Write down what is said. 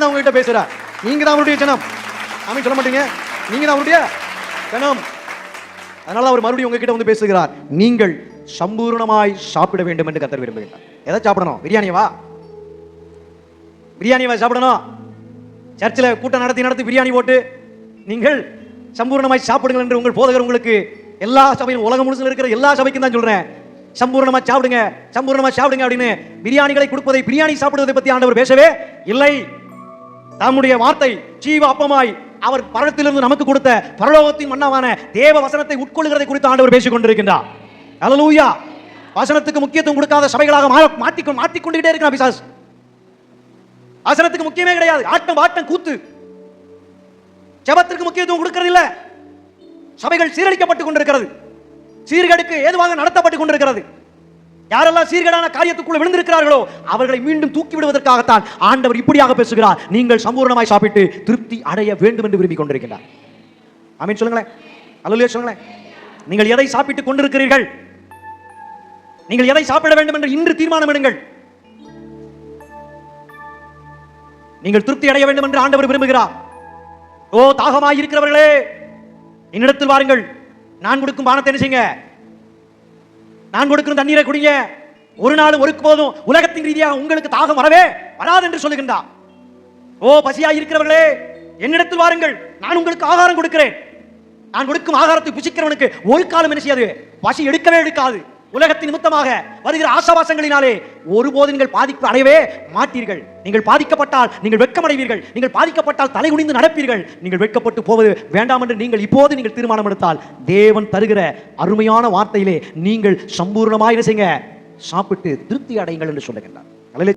தான் உங்ககிட்ட பேசுறார் நீங்க தான் அவருடைய ஜனம். ஆமென் சொல்ல மாட்டீங்க. நீங்க தான் அவருடைய ஜனம் அதனால அவர் மறுபடியும் உங்ககிட்ட வந்து பேசுகிறார். நீங்கள் சம்பூர்ணமாய் சாப்பிட வேண்டும் என்று கத்தர் விரும்புகிறார் எதை சாப்பிடணும்? பிரியாணியவா பிரியாணியவா சாப்பிடணும். சர்ச்சில் கூட்டம் நடத்தி நடத்தி பிரியாணி போட்டு நீங்கள் சம்பூர்ணமாய் சாப்பிடுங்கள் என்று உங்கள் போதகர் உங்களுக்கு எல்லா சபையும் உலகம் முழுசுல இருக்கிற எல்லா சபைக்கும் தான் சொல்றேன். சம்பூர்ணமா சாப்பிடுங்க. சம்பூர்ணமா சாப்பிடுங்க அப்படின்னு பிரியாணிகளை கொடுப்பதை பிரியாணி சாப்பிடுவதை பத்தி ஆண்டவர் பேசவே இல்லை. தம்முடைய வார்த்தை ஜீவ அப்பமாய் அவர் பரத்திலிருந்து நமக்கு கொடுத்த பரலோகத்தின் மன்னவான தேவ வசனத்தை உட்கொள்கிறதை குறித்து ஆண்டவர் பேசிக் கொண்டிருக்கின்றார் அலலூயா வசனத்துக்கு முக்கியத்துவம் கொடுக்காத சபைகளாக மா- மாட்டிக்கொண்டு மாட்டிக்கொண்டுகிட்டே இருக்கிறான் பிசாஸ் வசனத்துக்கு முக்கியமே கிடையாது. ஆட்டம் வாட்டம் கூத்து. ஜபத்திற்கு முக்கியத்துவம் கொடுக்கிறது இல்ல சபைகள் சீரழிக்கப்பட்டுக் கொண்டிருக்கிறது. சீர்கேடுக்கு ஏதுவாக நடத்தப்பட்டுக் கொண்டிருக்கிறது. யாரெல்லாம் சீர்கேடான காரியத்துக்குள்ள விழுந்திருக்கிறார்களோ அவர்களை மீண்டும் தூக்கி விடுவதற்காகத்தான் ஆண்டவர் இப்படியாக பேசுகிறார். நீங்கள் சம்பூர்ணமாய் சாப்பிட்டு திருப்தி அடைய வேண்டும் என்று விரும்பிக் கொண்டிருக்கிறார். அமீன் சொல்லுங்களேன். அலுவலியா சொல்லுங்களேன். நீங்கள் எதை சாப்பிட்டுக் கொண்டிருக்கிறீர்கள்? நீங்கள் எதை சாப்பிட வேண்டும் என்று இன்று தீர்மானம் எடுங்கள் நீங்கள் திருப்தி அடைய வேண்டும் என்று ஆண்டவர் விரும்புகிறார். ஓ தாகமாய் இருக்கிறவர்களே என்னிடத்தில் வாருங்கள். நான் கொடுக்கும் பானத்தை என்ன செய்யுங்க? நான் கொடுக்கிற தண்ணீரை குடிங்க. ஒரு நாள் ஒரு போதும். உலகத்தின் ரீதியாக உங்களுக்கு தாகம் வரவே வராது என்று சொல்லுகின்றார். ஓ பசியா இருக்கிறவர்களே என்னிடத்தில் வாருங்கள். நான் உங்களுக்கு ஆகாரம் கொடுக்கிறேன். நான் கொடுக்கும் ஆகாரத்தை புசிக்கிறவனுக்கு ஒரு காலம் என்ன செய்யாது? பசி எடுக்கவே எடுக்காது. உலகத்தின் நிமித்தமாக வருகிற ஆசாவாசங்களினாலே ஒருபோது நீங்கள் பாதிப்பு அடையவே மாட்டீர்கள். நீங்கள் பாதிக்கப்பட்டால் நீங்கள் வெட்கமடைவீர்கள். நீங்கள் பாதிக்கப்பட்டால் தலை குனிந்து நடப்பீர்கள். நீங்கள் வெட்கப்பட்டு போவது வேண்டாம் என்று நீங்கள் இப்போது நீங்கள் தீர்மானம் எடுத்தால் தேவன் தருகிற அருமையான வார்த்தையிலே நீங்கள் சம்பூர்ணமாக என்ன செய்யுங்க? சாப்பிட்டு திருப்தி அடையுங்கள் என்று சொல்லுகின்றார்.